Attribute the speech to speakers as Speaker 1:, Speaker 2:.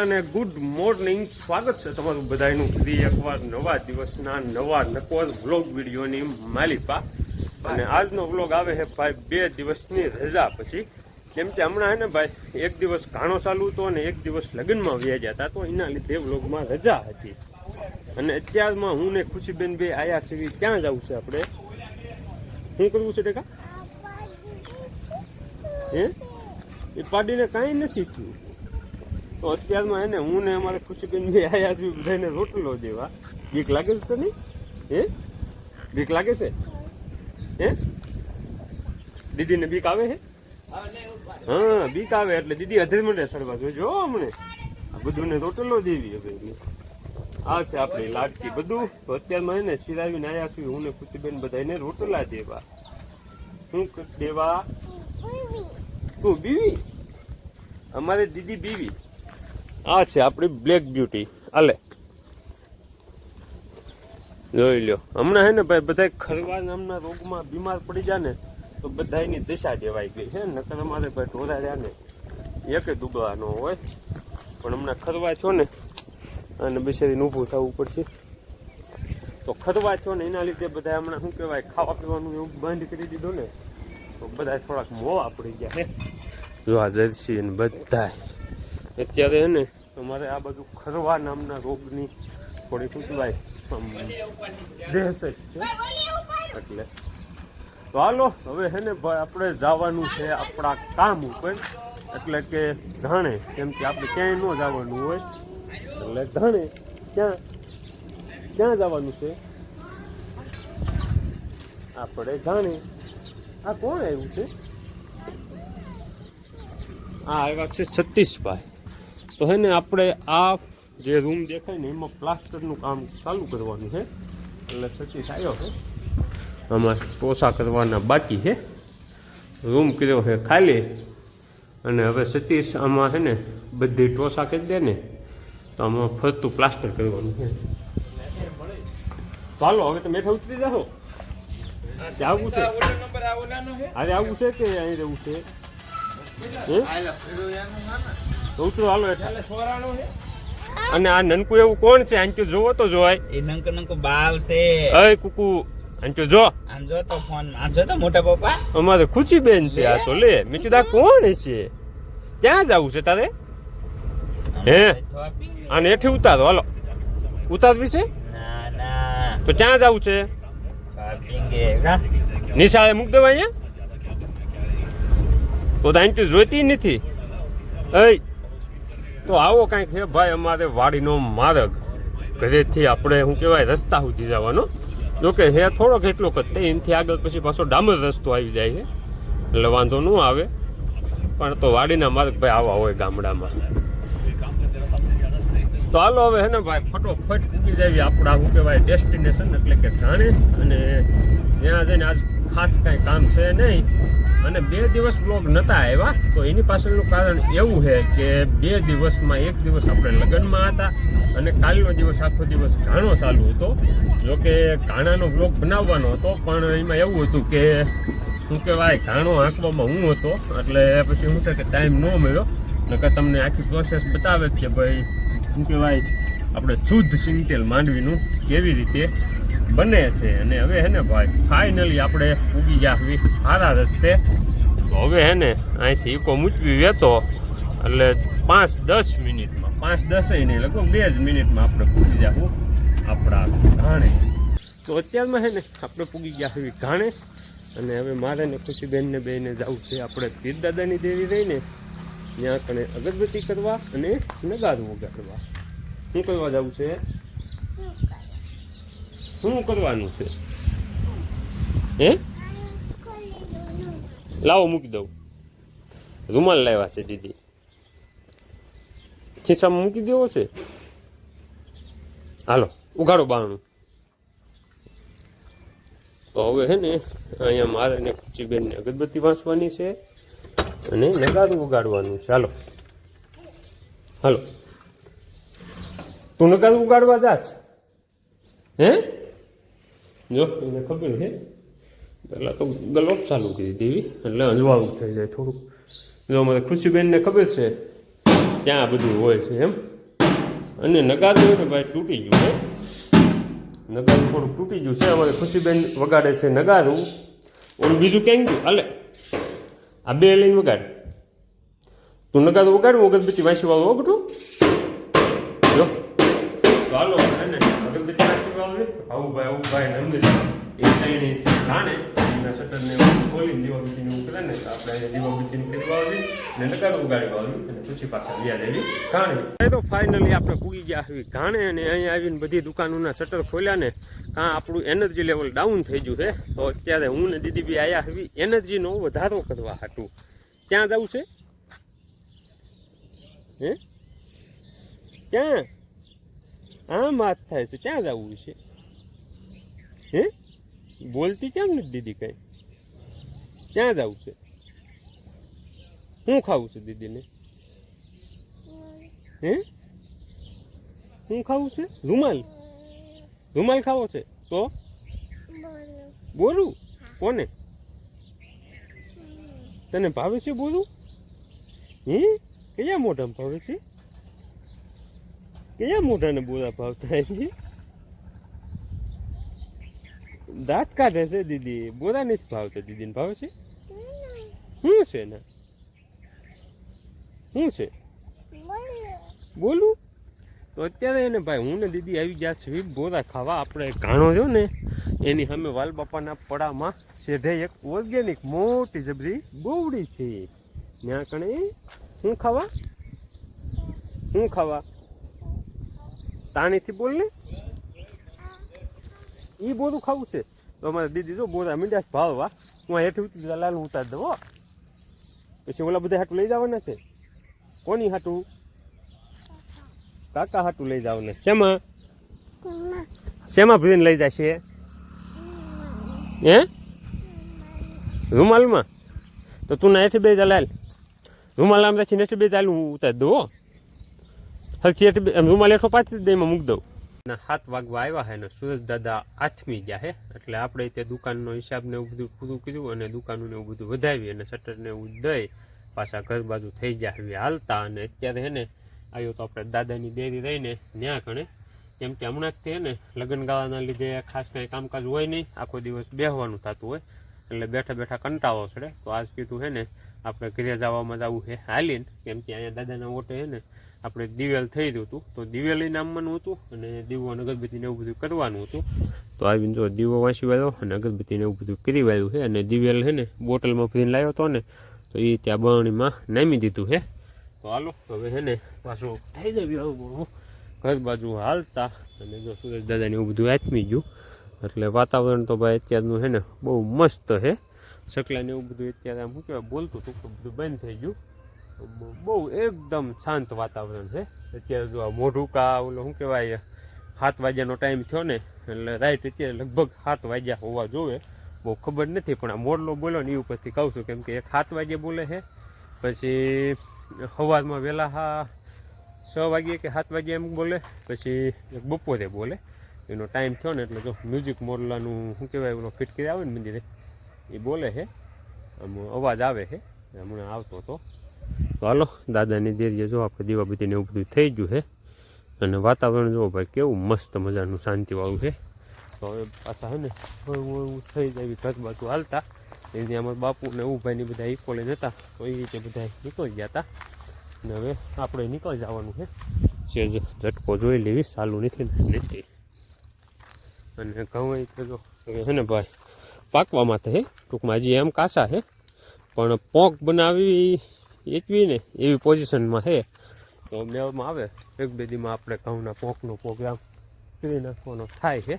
Speaker 1: અને good morning સ્વાગત છે તમારું બધાનું ફરી એકવાર નવા દિવસના નવા નકોર વ્લોગ વિડીયોની માલિપા. અને આજનો વ્લોગ આવે છે ભાઈ બે દિવસની રજા પછી. કેમ કે હમણાં હે ને ભાઈ એક દિવસ ઘાણો ચાલુ હતો અને એક દિવસ લગ્નમાં વ્યાજ્યા હતા, તો એના લીધે વ્લોગમાં રજા હતી. અને અત્યારમાં હું ને ખુશીબેન બે આયા છે ક્યાં જવું છે આપણે? શું કરવું છે ટેકા? હે? એ પાડીને કાંઈ નથી થયું. તો અત્યારમાં એને હું ને અમારે ખુશીબેન બે છું બધાને રોટલો દેવા. બીક લાગે છે તને? હે? બીક લાગે છે? હે? દીદીને બીક આવે છે હા બીક આવે એટલે દીદી અધર મને સરવા જોજો અમને આ બધું ને રોટલો દેવી હવે આ છે આપણી લાડકી બધું તો અત્યારમાં એને સિરાવીને આવ્યા છું હું ને ખુશીબેન બધાને રોટલા દેવા. શું દેવા? તું બીવી? અમારે દીદી બીવી. આ છે આપણી બ્લેક બ્યુટી અલે જોઈ લ્યો. હમણાં હે ને ભાઈ બધા ખરવા નામના રોગમાં બીમાર પડી જાય ને, તો બધાની દિશા દેવાઈ ગઈ છે. નકર અમારે ભાઈ ઢોરા રહ્યા ને એકે ડૂબવાનો હોય. પણ હમણાં ખરવા છો ને, અને બિચારીને ઊભું થવું પડશે. તો ખરવા છો ને, એના લીધે બધા હમણાં શું કહેવાય, ખાવા પીવાનું એવું બંધ કરી દીધું ને, તો બધા થોડાક મોવા પડી ગયા હે જો આ જર્સી ને બધા અત્યારે હે ને અમારે આ બધું ખરવા નામના રોગની થોડી આમ દહેશત છે. એટલે. તો હાલો, હવે હે ને આપણે જવાનું છે આપણા કામ ઉપર. એટલે કે ધાણે, કેમ કે આપણે ક્યાંય ન જવાનું હોય. એટલે ધાણે ક્યાં ક્યાં જવાનું છે? આપણે ધાણે. આ કોણ આવ્યું છે? આ આવ્યા છે સતીશભાઈ તો હે ને આપણે આ જે રૂમ દેખાય ને એમાં પ્લાસ્ટરનું કામ ચાલુ કરવાનું છે. એટલે સતીશ આવ્યો છે. આમાં ટોસા કરવાના બાકી છે. રૂમ કર્યો છે ખાલી. અને હવે સતીશ આમાં છે ને બધી ટોસા કરી દે ને તો આમાં ફરતું પ્લાસ્ટર કરવાનું છે. ચાલો હવે તમે હેઠા ઉતરી જાઓ. આવું છે. અરે આવું છે કે અહીં રહેવું છે? હે? તો ઉતરો હાલો હેઠા અને આ નનકુ એવું કોણ છે? આંચું જોવો તો જોવાય.
Speaker 2: એ નંકો નંકો બાલ છે.
Speaker 1: અય કુકુ આંચું જો.
Speaker 2: આમ જો તો ફોન આમ જો તો મોટા પપ્પા.
Speaker 1: અમારે ખુચી બેન છે આ તો લે. મેં કીધું કોણ છે? ક્યાં જવું છે તારે? હે? આને એઠી ઉતારો હાલો. ઉતારવી છે?
Speaker 2: ના ના.
Speaker 1: તો ક્યાં જવું છે? નિશાળે મૂક દેવા અહીંયા. તો આંચું જોઈતી નથી. અય તો આવો કાંઈક છે ભાઈ, અમારે વાડીનો માર્ગ. ઘરેથી આપણે શું કહેવાય, રસ્તા સુધી જવાનો. જોકે હે, થોડોક એટલો જ તે એનાથી આગળ પછી પાછો ડામર રસ્તો આવી જાય છે એટલે વાંધો ન આવે. પણ તો વાડીના માર્ગ ભાઈ આવા હોય ગામડામાં. તો હાલો હવે હે ને ભાઈ, ફટોફટ પૂકી જાય આપણા શું કહેવાય, ડેસ્ટિનેશન, એટલે કે ઠાણે અને ત્યાં જઈને આજ ખાસ કાંઈ કામ છે નહીં. અને બે દિવસ બ્લોગ નહોતા આવ્યા. તો એની પાછળનું કારણ એવું છે કે બે દિવસમાં એક દિવસ આપણે લગ્નમાં હતા અને કાલનો દિવસ આખો દિવસ ઘાણો ચાલુ હતો. જોકે ઘાણાનો બ્લોગ બનાવવાનો હતો, પણ એમાં એવું હતું કે શું કહેવાય, ઘાણો આંકવામાં હું હતો. એટલે પછી શું છે કે ટાઈમ ન મળ્યો. નકર તમને આખી પ્રોસેસ બતાવે કે ભાઈ, શું કહેવાય, આપણે શુદ્ધ સિંગતેલ માંડવીનું કેવી રીતે બને છે અને હવે હે ને ભાઈ ફાઇનલી આપણે ઉગી ગયા હવે સારા રસ્તે. તો હવે હે ને અહીંથી ઈકો મૂચવી વેતો એટલે પાંચ દસ મિનિટમાં, પાંચ દસ નહીં, લગભગ બે જ મિનિટમાં આપણે પૂગી જાવું આપણા ઘાણે. તો અત્યારમાં હે ને આપણે પૂગી ગયા હવે ઘાણે. અને હવે મારે ને ખુશીબેનને બેને જવું છે આપણે પીરદાદાની દેવી રહીને. ત્યાં કણે અગરબત્તી કરવા અને નગારું વગાડવા શું કરવા જવું છે? શું કરવાનું છે? હે? લાવો, મૂકી દઉં. રૂમાલ લાવ્યા છે દીદી. ખિસ્સામાં મૂકી દેવો છે? હાલો, ઉગાડો બારણું. તો હવે હે ને, અહીંયા મારે ને ખુશીબેનને અગરબત્તી વાંચવાની છે અને નગારું ઉગાડવાનું છે. હાલો. હાલો. તું નગારું ઉગાડવા જાશ? હે? જો એને ખબર છે? પહેલાં તો ગલોપ ચાલુ કરી દેવી એટલે અજવાળું થઈ જાય થોડુંક. જો, અમારે ખુશીબેનને ખબર છે ત્યાં બધું હોય છે એમ. અને નગારું ને ભાઈ તૂટી ગયું છે. નગારું થોડુંક તૂટી ગયું છે. અમારે ખુશીબેન વગાડે છે નગારું. ઓલું બીજું ક્યાં ગયું? હાલે. આ બે લઈને વગાડ. તું નગારું વગર પછી વાંસી વાળું વગટું જો. તો અને અગરબત્તી વાળું આવું ભાઈ આવું ભાઈ ને અમને એ ત્રણેય છે એના શટરને ખોલીને દીવાબત્તીને એવું કરે ને આપણે દીવાબત્તીને કરી વાળવી ને નકાર ઉગાડી વાળવી અને પછી પાછા વ્યાજ આવી. ઘાણે તો ફાઇનલી આપણે પૂગી ગયા આવી ઘાણે અને અહીંયા આવીને બધી દુકાનોના શટર ખોલ્યા ને કાં આપણું એનર્જી લેવલ ડાઉન થઈ ગયું છે તો અત્યારે હું ને દીદી બી આયા આવી એનર્જીનો વધારો કરવા હાટું. ક્યાં જવું છે? હે? ક્યાં? આમ વાત થાય છે. ક્યાં જવું છે? હે? બોલતી કેમ નથી દીદી કઈ? ક્યાં જવું છે? શું ખાવું છું દીદીને? હે? શું ખાવું છે? રૂમાલ? રૂમાલ ખાવો છે? તો? બોલું કોને? તને ભાવે છે બોલું હે? કયા મોઢામાં ભાવે છે? કયા મોઢાને બોલા ભાવતા દાંત કાઢે છે દીદી બોલા નથી ભાવતા દીદીને ભાવ છે શું છે ને શું છે બોલું તો અત્યારે એને ભાઈ, હું ને દીદી આવી ગયા છે બોરા ખાવા. આપણે ઘાણો જો ને, એની સામે વાલ બાપાના પડામાં શેઢે એક ઓર્ગેનિક મોટી જબરી બોવડી છે. ત્યાં કણે, શું ખાવા? શું ખાવા? તાણીથી બોલ ને. એ બોરું ખાવું છે. તો અમારે દીદી જો બોરા મીંડા ભાવવા હું હેઠ ઉતરી લાલ ઉતારી દઉં. પછી ઓલા બધા હાટું લઈ જવાના છે? કોની હાટું? કાકા હાટું લઈ જવાના. શેમાં? શેમાં ભરીને લઈ જશે? હે? રૂમાલમાં? તો તું ના હેઠી બે લાલ. રૂમાલ આમ રાખીને હેઠી બે ચાલ હું ઉતારી દઉં હો હરખી હેઠી બે- રૂમાલ હેઠો પાછી દઈમાં મૂક દઉં. ના સાત વાગવા આવ્યા હે ને સુરેશ દાદા આથમી ગયા હે. એટલે આપણે તે દુકાનનો હિસાબ ને એવું બધું પૂરું કર્યું અને દુકાનનું એવું બધું વધાવી અને શટરને એવું દઈ પાછા ઘર બાજુ થઈ ગયા હાલતા અને અત્યારે હે ને આવ્યો તો આપણે દાદાની ડેરી રહીને ન્યા કણે કેમ કે હમણાં જ તે ને લગ્ન ગાળાના લીધે ખાસ કાંઈ કામકાજ હોય નહીં. આખો દિવસ બેહવાનું થતું હોય. એટલે બેઠા બેઠા કંટાળો ચડે તો આજ કીધું હે ને, આપણે ઘરે જવામાં જવું છે હાલીને, કેમ કે અહીંયા દાદાના ઓટે હે ને, આપણે દિવેલ થઈ જતું તો દિવેલી નામવાનું હતું અને દીવો અને અગરબત્તીને એવું બધું કરવાનું હતું. તો આવીને જો દીવો વાંચી વાળ્યો અને અગરબત્તીને એવું બધું કરી વાળ્યું છે અને દિવેલ છે ને, બોટલમાં ભરીને લાવ્યો હતો ને, તો એ ત્યાં બરણીમાં નામી દીધું છે તો હાલો, હવે છે ને, પાછું થઈ જાય ઘર બાજુ હાલતા અને જો સુરેશ દાદાને એવું બધું આથમી ગયું. એટલે વાતાવરણ તો ભાઈ અત્યારનું છે ને બહુ મસ્ત છે સકલાને એવું બધું અત્યારે આમ શું કહેવાય, બોલતું હતું બધું બંધ થઈ ગયું. બહુ એકદમ શાંત વાતાવરણ છે અત્યારે જો આ મોઢું કા ઓલો શું કહેવાય, સાત વાગ્યાનો ટાઈમ થયો ને, એટલે રાઈટ અત્યારે લગભગ સાત વાગ્યા હોવા જોવે. બહુ ખબર નથી, પણ આ મોરલો બોલો ને એ ઉપરથી કહું છું કેમ કે એક સાત વાગે બોલે છે પછી સવારમાં વહેલા હા, છ વાગ્યે કે સાત વાગ્યે એમ બોલે, પછી બપોરે બોલે. એનો ટાઈમ થયો ને એટલે જો મ્યુઝિક મોરલાનું શું કહેવાય, ઓલો ફિટ કરી આવે ને મંદિરે, એ બોલે છે. આમ અવાજ આવે છે. હમણાં આવતો હતો. તો હાલો, દાદાની દેરીએ જો આપણે દીવાબત્તીને એવું બધું થઈ ગયું છે. અને વાતાવરણ જુઓ ભાઈ, કેવું મસ્ત મજાનું શાંતિવાળું છે. તો હવે પાછા છે ને હળવું થઈ જાય એવી ઘર બાજુ હાલતા. એની અમારા બાપુ ને ઉભાઈની ભાઈ બધા કોલેજ હતા તો એ રીતે બધા નીકળી ગયા હતા. ને હવે આપણે નીકળી જવાનું છે. જે ઝટકો જોઈ લેવી, સાલું નથી નથી. અને ઘઉં એ જો હે ને ભાઈ પાકવા માટે હે, ટૂંકમાં હજી એમ કાચા હે. પણ પોંક બનાવી એચવી ને એવી પોઝિશનમાં હે. તો લેવામાં આવે, એક બે દીમાં આપણે ઘઉંના પોંકનો પ્રોગ્રામ કરી નાખવાનો થાય છે